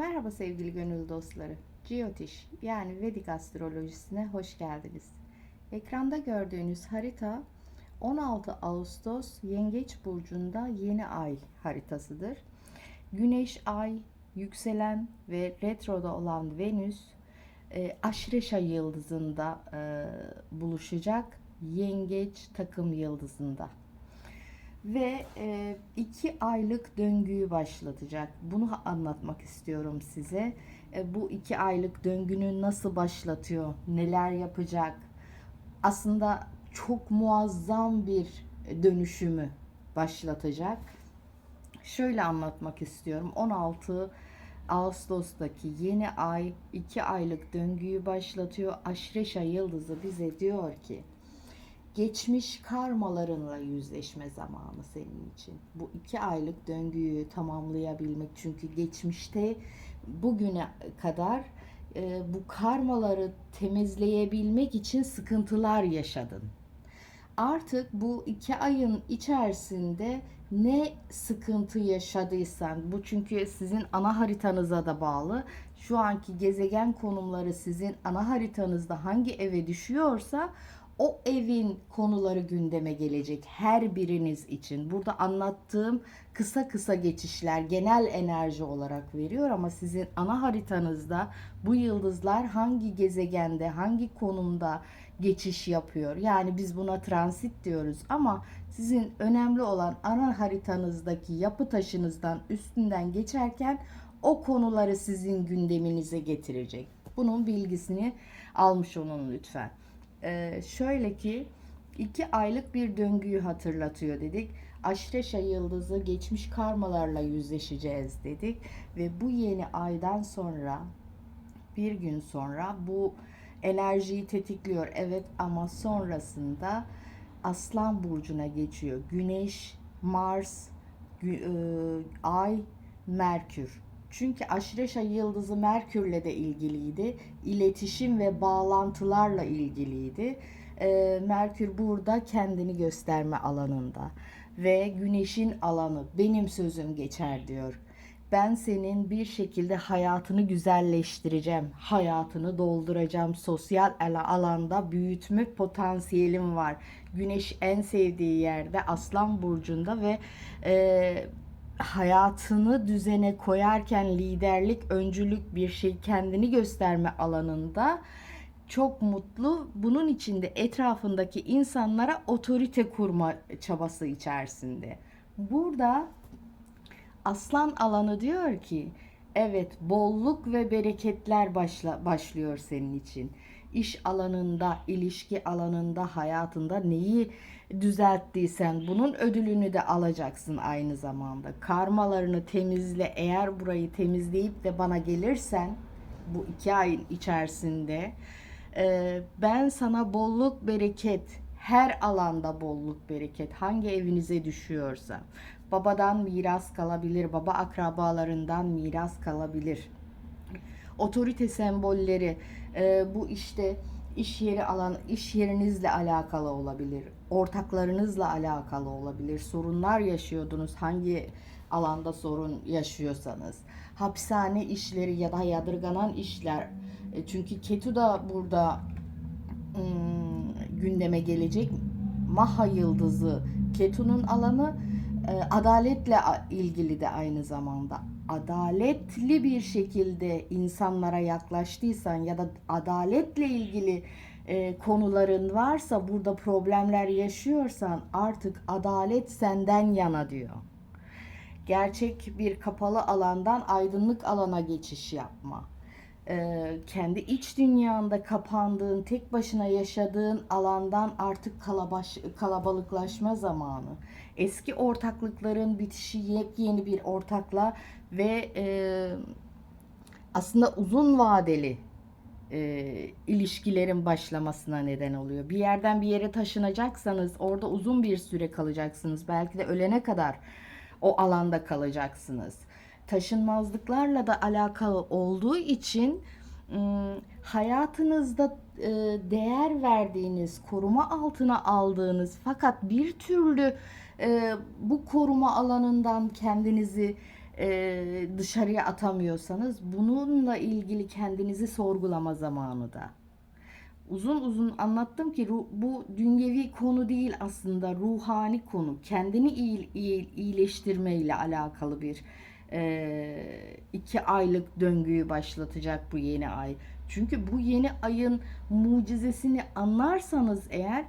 Merhaba sevgili gönül dostları. Geotiş yani Vedik astrolojisine hoş geldiniz. Ekranda gördüğünüz harita 16 Ağustos Yengeç burcunda yeni ay haritasıdır. Güneş, ay, yükselen ve retroda olan Venüs e, Aşreşa yıldızında e, buluşacak. Yengeç takım yıldızında ve e, iki aylık döngüyü başlatacak. Bunu anlatmak istiyorum size. E, bu iki aylık döngünü nasıl başlatıyor, neler yapacak? Aslında çok muazzam bir dönüşümü başlatacak. Şöyle anlatmak istiyorum. 16 Ağustos'taki yeni ay iki aylık döngüyü başlatıyor. Aşreşa yıldızı bize diyor ki geçmiş karmalarınla yüzleşme zamanı senin için. Bu iki aylık döngüyü tamamlayabilmek çünkü geçmişte bugüne kadar e, bu karmaları temizleyebilmek için sıkıntılar yaşadın. Artık bu iki ayın içerisinde ne sıkıntı yaşadıysan bu çünkü sizin ana haritanıza da bağlı. Şu anki gezegen konumları sizin ana haritanızda hangi eve düşüyorsa o evin konuları gündeme gelecek her biriniz için. Burada anlattığım kısa kısa geçişler genel enerji olarak veriyor ama sizin ana haritanızda bu yıldızlar hangi gezegende, hangi konumda geçiş yapıyor. Yani biz buna transit diyoruz ama sizin önemli olan ana haritanızdaki yapı taşınızdan üstünden geçerken o konuları sizin gündeminize getirecek. Bunun bilgisini almış olun lütfen. Ee, şöyle ki iki aylık bir döngüyü hatırlatıyor dedik. Aşreşa yıldızı geçmiş karmalarla yüzleşeceğiz dedik ve bu yeni aydan sonra bir gün sonra bu enerjiyi tetikliyor. Evet ama sonrasında Aslan burcuna geçiyor. Güneş, Mars, e, Ay, Merkür. Çünkü Aşreşa yıldızı Merkür'le de ilgiliydi. İletişim ve bağlantılarla ilgiliydi. Ee, Merkür burada kendini gösterme alanında ve Güneş'in alanı benim sözüm geçer diyor. Ben senin bir şekilde hayatını güzelleştireceğim, hayatını dolduracağım. Sosyal ala- alanda büyütme potansiyelim var. Güneş en sevdiği yerde Aslan burcunda ve e, hayatını düzene koyarken liderlik, öncülük bir şey kendini gösterme alanında çok mutlu. Bunun içinde etrafındaki insanlara otorite kurma çabası içerisinde. Burada aslan alanı diyor ki evet bolluk ve bereketler başla, başlıyor senin için. İş alanında, ilişki alanında, hayatında neyi düzelttiysen bunun ödülünü de alacaksın aynı zamanda. Karmalarını temizle. Eğer burayı temizleyip de bana gelirsen bu iki ayın içerisinde e, ben sana bolluk bereket her alanda bolluk bereket hangi evinize düşüyorsa babadan miras kalabilir baba akrabalarından miras kalabilir. Otorite sembolleri e, bu işte iş yeri alan iş yerinizle alakalı olabilir ortaklarınızla alakalı olabilir. Sorunlar yaşıyordunuz hangi alanda sorun yaşıyorsanız. Hapishane işleri ya da yadırganan işler. E, çünkü Ketu da burada ım, gündeme gelecek. Maha yıldızı Ketu'nun alanı adaletle a- ilgili de aynı zamanda adaletli bir şekilde insanlara yaklaştıysan ya da adaletle ilgili e, konuların varsa burada problemler yaşıyorsan artık adalet senden yana diyor. Gerçek bir kapalı alandan aydınlık alana geçiş yapma. Ee, kendi iç dünyanda kapandığın, tek başına yaşadığın alandan artık kalabaş, kalabalıklaşma zamanı. Eski ortaklıkların bitişi yepyeni bir ortakla ve e, aslında uzun vadeli e, ilişkilerin başlamasına neden oluyor. Bir yerden bir yere taşınacaksanız orada uzun bir süre kalacaksınız. Belki de ölene kadar o alanda kalacaksınız. Taşınmazlıklarla da alakalı olduğu için hayatınızda değer verdiğiniz, koruma altına aldığınız fakat bir türlü bu koruma alanından kendinizi dışarıya atamıyorsanız bununla ilgili kendinizi sorgulama zamanı da. Uzun uzun anlattım ki bu dünyevi konu değil aslında ruhani konu. Kendini iyi, iyi, iyileştirmeyle alakalı bir iki aylık döngüyü başlatacak bu yeni ay. Çünkü bu yeni ayın mucizesini anlarsanız eğer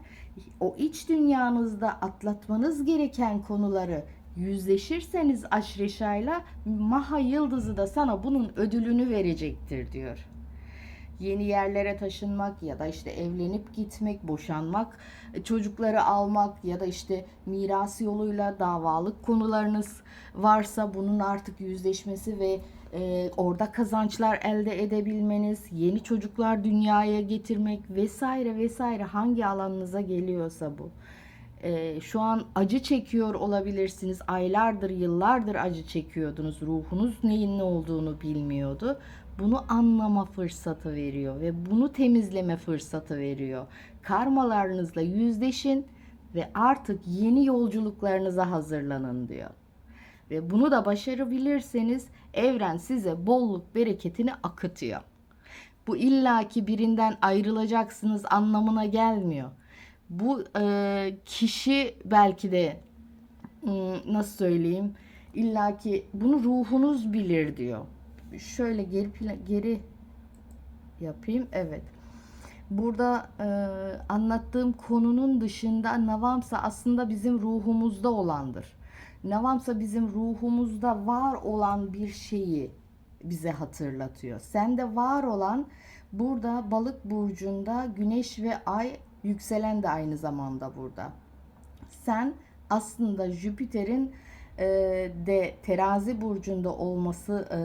o iç dünyanızda atlatmanız gereken konuları yüzleşirseniz aşreşayla Maha yıldızı da sana bunun ödülünü verecektir diyor yeni yerlere taşınmak ya da işte evlenip gitmek, boşanmak, çocukları almak ya da işte miras yoluyla davalık konularınız varsa bunun artık yüzleşmesi ve e, orada kazançlar elde edebilmeniz, yeni çocuklar dünyaya getirmek vesaire vesaire hangi alanınıza geliyorsa bu. E, şu an acı çekiyor olabilirsiniz. Aylardır, yıllardır acı çekiyordunuz. Ruhunuz neyin ne olduğunu bilmiyordu. Bunu anlama fırsatı veriyor ve bunu temizleme fırsatı veriyor. Karmalarınızla yüzleşin ve artık yeni yolculuklarınıza hazırlanın diyor. Ve bunu da başarabilirseniz evren size bolluk bereketini akıtıyor. Bu illaki birinden ayrılacaksınız anlamına gelmiyor. Bu e, kişi belki de hmm, nasıl söyleyeyim illaki bunu ruhunuz bilir diyor. Şöyle geri geri yapayım. Evet. Burada e, anlattığım konunun dışında Navamsa aslında bizim ruhumuzda olandır. Navamsa bizim ruhumuzda var olan bir şeyi bize hatırlatıyor. Sende var olan burada balık burcunda güneş ve ay yükselen de aynı zamanda burada. Sen aslında Jüpiter'in de terazi burcunda olması e,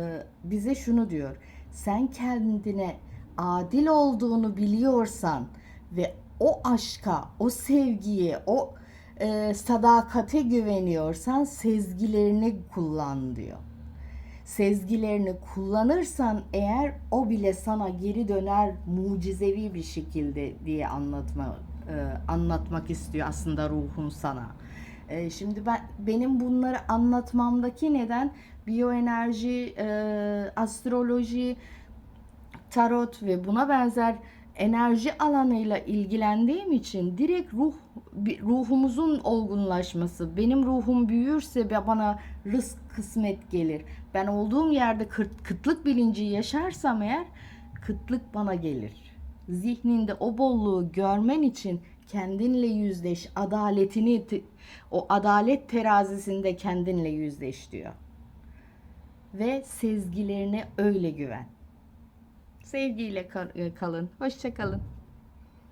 bize şunu diyor. Sen kendine adil olduğunu biliyorsan ve o aşka, o sevgiye, o e, sadakate güveniyorsan sezgilerini kullan diyor. Sezgilerini kullanırsan eğer o bile sana geri döner mucizevi bir şekilde diye anlatma e, anlatmak istiyor aslında ruhun sana. E, şimdi ben benim bunları anlatmamdaki neden biyoenerji, e, astroloji, tarot ve buna benzer enerji alanıyla ilgilendiğim için direkt ruh ruhumuzun olgunlaşması, benim ruhum büyürse bana rızk kısmet gelir. Ben olduğum yerde kıt, kıtlık bilinci yaşarsam eğer kıtlık bana gelir. Zihninde o bolluğu görmen için kendinle yüzleş, adaletini o adalet terazisinde kendinle yüzleş diyor. Ve sezgilerine öyle güven. Sevgiyle kal- kalın. Hoşça kalın.